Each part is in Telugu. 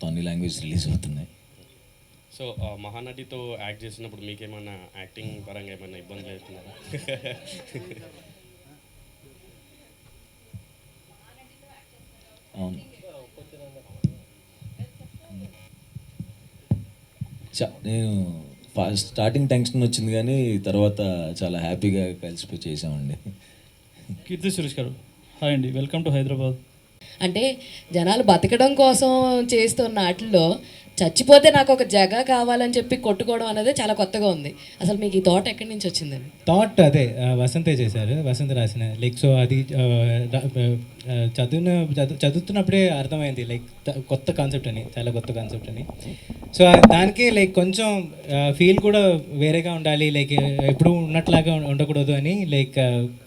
మొత్తం అన్ని లాంగ్వేజ్ రిలీజ్ అవుతున్నాయి. సో మహానటితో యాక్ట్ చేసినప్పుడు మీకేమైనా యాక్టింగ్ పరంగా ఏమైనా ఇబ్బందులు అవుతున్నారా అవును. చా- నేను ఫస్ట్ స్టార్టింగ్ టెన్షన్ వచ్చింది కానీ తర్వాత చాలా హ్యాపీగా కలిసిపోయి చేసామండి కీర్తి సురేష్ గారు. హాయ్ అండి. Welcome to Hyderabad. అంటే జనాలు బతకడం కోసం చేస్తున్న వాటిల్లో చచ్చిపోతే నాకు ఒక జగ కావాలని చెప్పి కొట్టుకోవడం అనేది చాలా కొత్తగా ఉంది. అసలు మీకు ఈ థాట్ ఎక్కడి నుంచి వచ్చిందండి? థాట్ అదే వసంతే చేశారు వసంత రాసిన. లైక్ సో అది చదువున చదివిన చదువుతున్నప్పుడే అర్థమైంది. లైక్ కొత్త కాన్సెప్ట్ అని చాలా కొత్త కాన్సెప్ట్ అని. సో దానికి లైక్ కొంచెం ఫీల్ కూడా వేరేగా ఉండాలి. లైక్ ఎప్పుడు ఉన్నట్లాగా ఉండకూడదు అని లైక్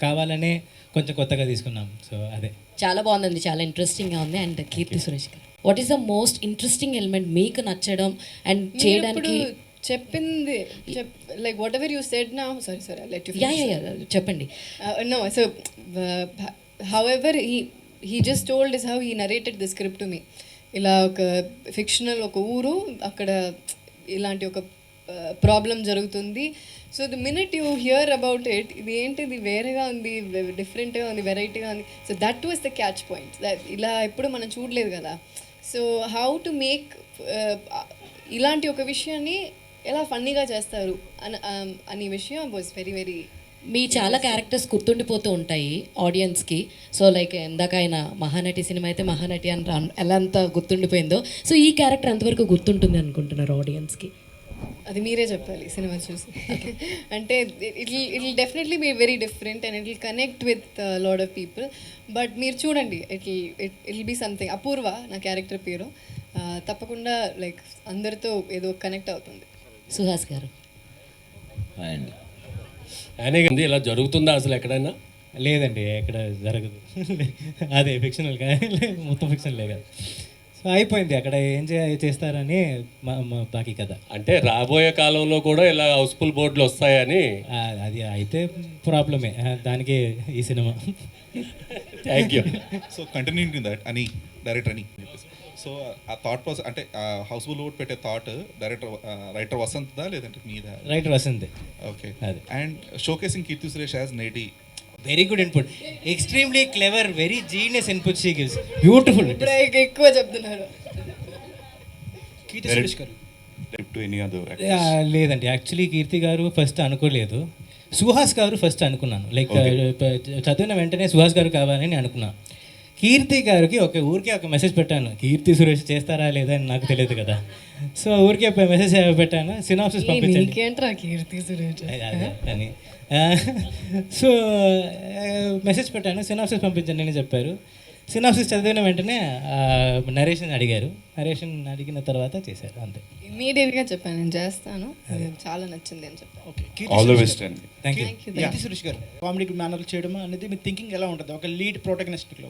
కావాలనే కొంచెం కొత్తగా తీసుకున్నాం. సో అదే. చాలా బాగుందండి. చాలా ఇంట్రెస్టింగ్గా ఉంది. And Keerthy Suresh garu. What is the most interesting element మీకు నచ్చడం అండ్ చేయడానికి? చెప్పింది like whatever you said నా sorry sorry let you yeah yeah yeah చెప్పండి. No so however he he just told is how he narrated the script to me ఇలా ఒక ఫిక్షనల్ ఒక ఊరు అక్కడ ఇలాంటి ఒక ప్రాబ్లం జరుగుతుంది. So the minute you hear about it ఇది ఏంటిది వేరేగా ఉంది డిఫరెంట్గా ఉంది వెరైటీగా ఉంది. So that was the catch point. ఇలా ఎప్పుడు మనం చూడలేదు కదా. సో హౌ టు మేక్ ఇలాంటి ఒక విషయాన్ని ఎలా ఫన్నీగా చేస్తారు అని అనే విషయం వాజ్ వెరీ వెరీ మీ చాలా క్యారెక్టర్స్ గుర్తుండిపోతూ ఉంటాయి ఆడియన్స్కి. సో లైక్ ఇందాక ఆయన మహానటి సినిమా అయితే మహానటి అని ఎలా అంత గుర్తుండిపోయిందో. సో ఈ క్యారెక్టర్ ఎంతవరకు గుర్తుంటుంది అనుకుంటున్నారు ఆడియన్స్కి? అది మీరే చెప్పాలి సినిమా చూసి. అంటే it it will definitely be very different and it will connect with lot of people but మీరు చూడండి it it it be something Apoorva నా క్యారెక్టర్ పేరు. తప్పకుండా లైక్ అందరితో ఏదో కనెక్ట్ అవుతుంది. సుహాస్ గారు. అండ్. ఇలా జరుగుతుందా అసలు ఎక్కడైనా? లేదండి ఎక్కడ జరగదు. అదే ఫిక్షనల్ మొత్తం ఫిక్షనల్ లేదు అయిపోయింది. అక్కడ ఏం చే చేస్తారని మా మా బాకీ కథ. అంటే రాబోయే కాలంలో కూడా ఇలా హౌస్ఫుల్ బోర్డులు వస్తాయని. అది అయితే ప్రాబ్లమే. దానికి ఈ cinema. Thank you so continuing that అని డైరెక్టర్ అని సో ఆ థాట్ ప్రాసెస్ అంటే హౌస్ఫుల్ ఓట్ పెట్టే థాట్ డైరెక్టర్ రైటర్ వసంత్దా లేదంటే మీద? రైటర్ వసంత్. ఓకే. అదే. And showcasing Keerthy Suresh as naughty very good input extremely clever very genius input she gives beautiful ఎక్కువ చెప్తున్నారు. లేదండి. యాక్చువల్లీ కీర్తి గారు ఫస్ట్ అనుకోలేదు. సుహాస్ గారు ఫస్ట్ అనుకున్నాను. లైక్ చదివిన వెంటనే సుహాస్ గారు కావాలని నేను అనుకున్నాను కీర్తి గారికి ఒక ఊరికే ఒక మెసేజ్ పెట్టాను. కీర్తి సురేష్ చేస్తారా లేదా అని నాకు తెలియదు కదా. సో ఊరికే మెసేజ్ పెట్టాను. సినాప్సిస్ పంపించండి. నీకేంట్రా కీర్తి సురేష్? అని. సో మెసేజ్ పెట్టాను. సినాప్సిస్ పంపించండి అని చెప్పారు. సినాప్సిస్ చదివిన వెంటనే నరేషన్ అడిగారు. నరేషన్ అడిగిన తర్వాత చేశారు అంతే. ఇమీడియట్గా చెప్పాను నేను చేస్తాను. చాలా నచ్చింది అని చెప్పాను. ఓకే సురేష్ గారు. కామెడీ మేనర్లు చేయడం అనేది మీ థింకింగ్ ఎలా ఉంటుంది? ఒక లీడ్ ప్రోటగనిస్టిక్లో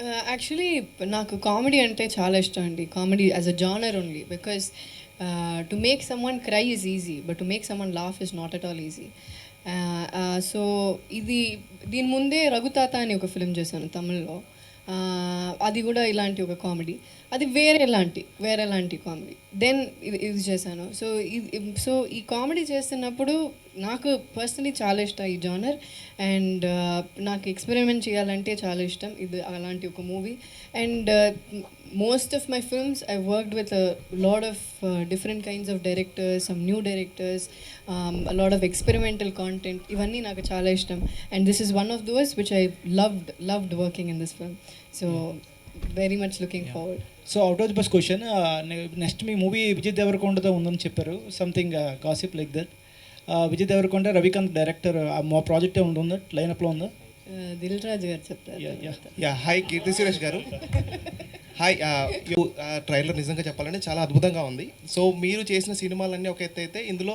Uh, యాక్చువల్లీ నాకు కామెడీ అంటే చాలా ఇష్టం అండి. Comedy as a genre only because to make someone cry is easy but to make someone laugh is not at all easy so ఇది దీని ముందే రఘుతాత అని ఒక ఫిలిం చేశాను తమిళ్ళో. Uh, అది కూడా ఇలాంటి ఒక కామెడీ అది వేరే లాంటి వేరే లాంటి కామెడీ దెన్ ఇది ఇది చేశాను. సో ఇది సో ఈ కామెడీ చేస్తున్నప్పుడు నాకు పర్సనలీ చాలా ఇష్టం ఈ జానర్ అండ్ నాకు ఎక్స్పెరిమెంట్ చేయాలంటే చాలా ఇష్టం. ఇది అలాంటి ఒక movie and most of my films I worked with lot of different kinds of directors some new directors lot of experimental content ఇవన్నీ నాకు చాలా ఇష్టం. And this is one of those which I loved loved working in this film so very much looking forward so out of the box question next me movie Vijay దేవరకొండతో ఉందని చెప్పారు. Something gossip like that Vijay Deverakonda Ravikanth director మా ప్రాజెక్ట్ ఉందా లైనప్లో ఉందా? దిల్ రాజు గారు చెప్తారు యా హాయ్ కీర్తి సురేష్ గారు. హాయ్ ట్రైలర్ నిజంగా చెప్పాలంటే చాలా అద్భుతంగా ఉంది. సో మీరు చేసిన సినిమాలన్నీ ఒక ఎత్తు అయితే ఇందులో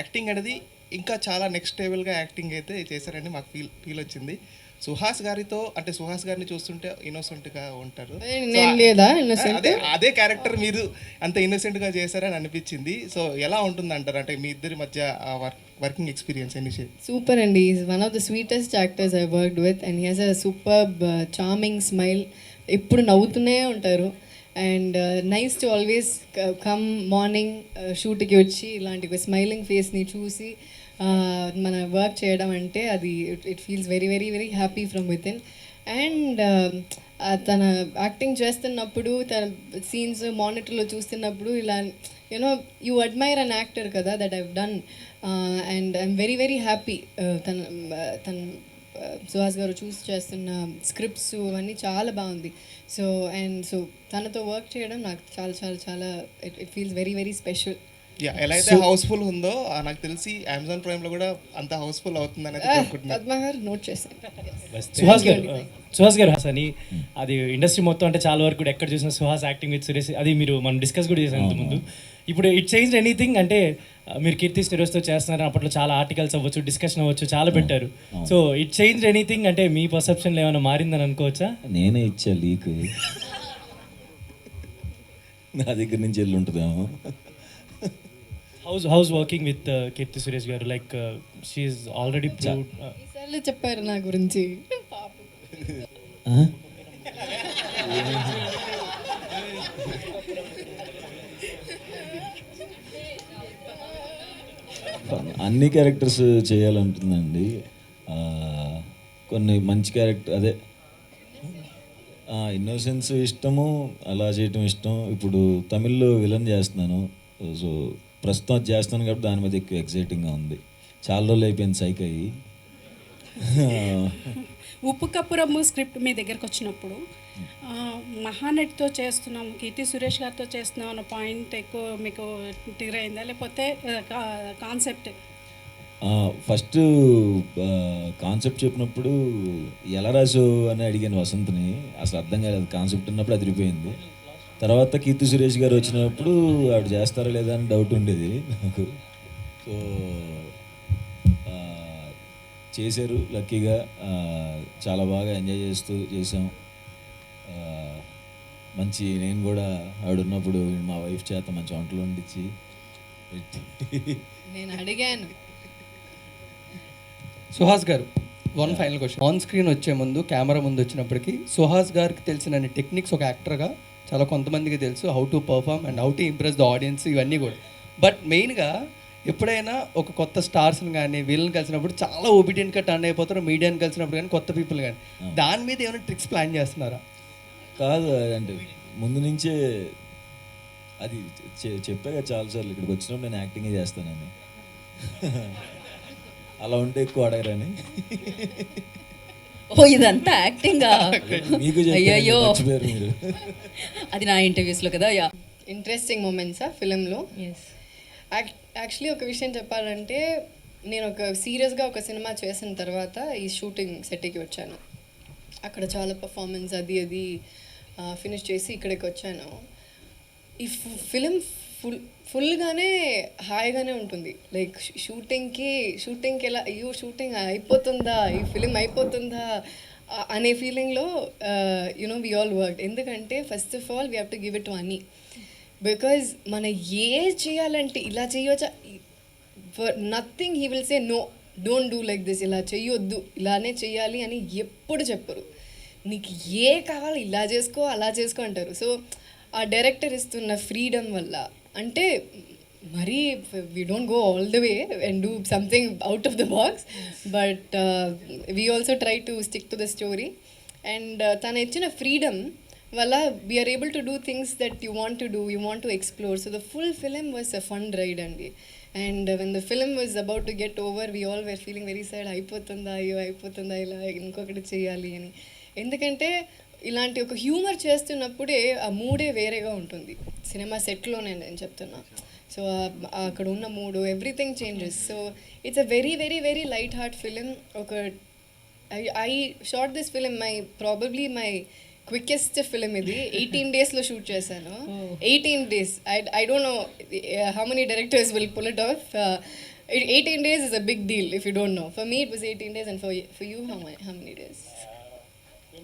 యాక్టింగ్ అనేది ఇంకా చాలా నెక్స్ట్ లెవెల్గా యాక్టింగ్ అయితే చేశారని మాకు ఫీల్ ఫీల్ వచ్చింది. సుహాస్ గారితో అంటే సుహాస్ గారిని చూస్తుంటే ఉంటారు. లేదా ఆ, innocent? అదే అదే క్యారెక్టర్ మీరు అంత ఇన్నోసెంట్గా చేశారని అనిపించింది. సో ఎలా ఉంటుంది అంటారు అంటే మీ ఇద్దరి మధ్య వర్క్ వర్కింగ్ ఎక్స్పీరియన్స్ ఎన్ని సూపర్ అండి. Is one of the sweetest actors I worked with and he has a super charming smile ఎప్పుడు నవ్వుతూనే ఉంటారు. And nice to always come morning షూట్కి వచ్చి ఇలాంటి స్మైలింగ్ ఫేస్ని చూసి మన వర్క్ చేయడం అంటే అది it feels very very very happy from with in and తన యాక్టింగ్ చేస్తున్నప్పుడు తన సీన్స్ మానిటర్లో చూస్తున్నప్పుడు ఇలా you know you admire an actor కదా that I've done. And I'm very very happy. తన తన సుహాస్ గారు చూస్ చేస్తున్న స్క్రిప్ట్స్ అవన్నీ చాలా బాగుంది. సో అండ్ సో తనతో వర్క్ చేయడం నాకు చాలా చాలా చాలా it it feels very very special. ఎలా అయితే హౌస్ఫుల్ ఉందో నాకు తెలిసి అమెజాన్ ప్రైమ్లో కూడా అంత హౌస్ఫుల్ అవుతుంది అనేది అనుకుంటున్నాను పద్మ గారు సుహాస్ గారు సుహాస్ గారు అని అది ఇండస్ట్రీ మొత్తం అంటే చాలా వరకు కూడా ఎక్కడ చూసినా సుహాస్ యాక్టింగ్ విత్ సురేష్ అది మీరు మనం డిస్కస్ కూడా చేసాం ముందు. ఇప్పుడు ఇట్ చేంజ్ ఎనీథింగ్ అంటే ఆ, మీరు కీర్తి స్టెరోస్తో చేస్తున్నారు అప్పట్లో చాలా ఆర్టికల్స్ అవ్వచ్చు డిస్కషన్ అవ్వచ్చు చాలా పెట్టారు. సో ఇట్ చేంజ్ ఎనీథింగ్ అంటే మీ పర్సెప్షన్లో ఏమైనా మారిందని అనుకోవచ్చా? నేనే ఇచ్చా లీక్. నా దగ్గర నుంచి వెళ్ళి ఉంటుందేమో. How's how's working with Keerthy Suresh garu like she already ఈసార్లు చెప్పారు నా గురించి? అన్ని క్యారెక్టర్స్ చేయాలంటుందండి. ఆ, కొన్ని మంచి క్యారెక్టర్ అదే. ఇన్నోసెన్స్ ఇష్టము అలా చేయటం ఇష్టం. ఇప్పుడు తమిళ్ళో విలన్ చేస్తున్నాను. సో ప్రస్తుతం అది చేస్తున్నాను కాబట్టి దాని మీద ఎక్కువ ఎక్సైటింగ్గా ఉంది. చాలా రోజులు అయిపోయింది సైక్ అయ్యి. ఉప్పు కప్పురమ్ము స్క్రిప్ట్ మీ దగ్గరకు వచ్చినప్పుడు మహానటితో చేస్తున్నాము కీర్తి సురేష్ గారితో చేస్తున్నాం అన్న పాయింట్ ఎక్కువ మీకు టిగర్ అయిందా? లేకపోతే కాన్సెప్ట్? ఫస్ట్ కాన్సెప్ట్ చెప్పినప్పుడు ఎలా రాసావు అని అడిగాను వసంత్ని. అసలు అర్థం కాలేదు. కాన్సెప్ట్ ఉన్నప్పుడు అదిరిపోయింది. తర్వాత కీర్తి సురేష్ గారు వచ్చినప్పుడు ఆవిడ చేస్తారా లేదా అని డౌట్ ఉండేది నాకు. సో ఆ, చేశారు లక్కీగా. చాలా బాగా ఎంజాయ్ చేస్తూ చేసాం ఆ, మంచి నేను కూడా ఆవిడ ఉన్నప్పుడు మా వైఫ్ చేత మంచి వంటలు వండించి నేను అడిగాను. Suhas garu one final question on screen వచ్చే ముందు కెమెరా ముందు వచ్చినప్పటికీ సుహాస్ గారికి తెలిసిన టెక్నిక్స్ ఒక యాక్టర్గా చాలా కొంతమందికి తెలుసు how to perform and how to impress the audience ఇవన్నీ కూడా. బట్ మెయిన్గా ఎప్పుడైనా ఒక కొత్త స్టార్స్ని కానీ వీళ్ళని కలిసినప్పుడు చాలా ఒబిడియంట్గా టర్న్ అయిపోతారు మీడియాని కలిసినప్పుడు కానీ కొత్త పీపుల్ కానీ దాని మీద ఏమైనా ట్రిక్స్ ప్లాన్ చేస్తున్నారా? కాదు అంటే ముందు నుంచే అది చె- చెప్పాగా చాలాసార్లు ఇక్కడికి వచ్చినప్పుడు నేను యాక్టింగే చేస్తానని అలా ఉంటే ఎక్కువ అడగరని. ఓ ఇదంతా యాక్టింగా అయ్యయ్యో. అది నా ఇంటర్వ్యూస్లో కదా యా. ఇంట్రెస్టింగ్ మూమెంట్సా ఫిలింలో యాక్చువల్లీ ఒక విషయం చెప్పాలంటే నేను ఒక సీరియస్గా ఒక సినిమా చేసిన తర్వాత ఈ షూటింగ్ సెట్కి వచ్చాను. అక్కడ చాలా పర్ఫార్మెన్స్ అది అది ఫినిష్ చేసి ఇక్కడికి వచ్చాను. ఈ ఫిలిం ఫుల్ ఫుల్గానే హాయిగానే ఉంటుంది. లైక్ షూటింగ్కి షూటింగ్కి ఎలా అయ్యో షూటింగ్ అయిపోతుందా? ఈ ఫిలిం అయిపోతుందా? అనే ఫీలింగ్లో you know we all work ఎందుకంటే first of all we have to give it to అని బికాజ్ మన ఏ చేయాలంటే ఇలా చేయవచ్చా for nothing he will say no don't do like this ఇలా చెయ్యొద్దు. ఇలానే చెయ్యాలి అని ఎప్పుడు చెప్పరు. నీకు ఏ కావాలి ఇలా చేసుకో అలా చేసుకో అంటారు. సో ఆ డైరెక్టర్ ఇస్తున్న ఫ్రీడమ్ వల్ల అంటే మరీ we don't go all the way and do something out of the box but we also try to stick to the story and తను ఇచ్చిన ఫ్రీడమ్ వల్ల we're able to do things that you want to do you want to explore so the full film was a fun ride అండి. And when the film was about to get over we all were feeling very sad అయిపోతుందా అయ్యో అయిపోతుందా ఇలా ఇంకొకటి చేయాలి అని. ఎందుకంటే ఇలాంటి ఒక హ్యూమర్ చేస్తున్నప్పుడే ఆ మూడే వేరేగా ఉంటుంది. సినిమా సెట్లోనే నేను చెప్తున్నా. సో అక్కడ ఉన్న మూడు everything changes. So it's a very very very light heart film. ఒక I I shot this film my probably my quickest film ఇది. ఎయిటీన్ డేస్లో షూట్ చేశాను. Eighteen days. I I don't know how many directors will pull it off eighteen days is a big deal if you don't know for me it was eighteen days and for for you how how many days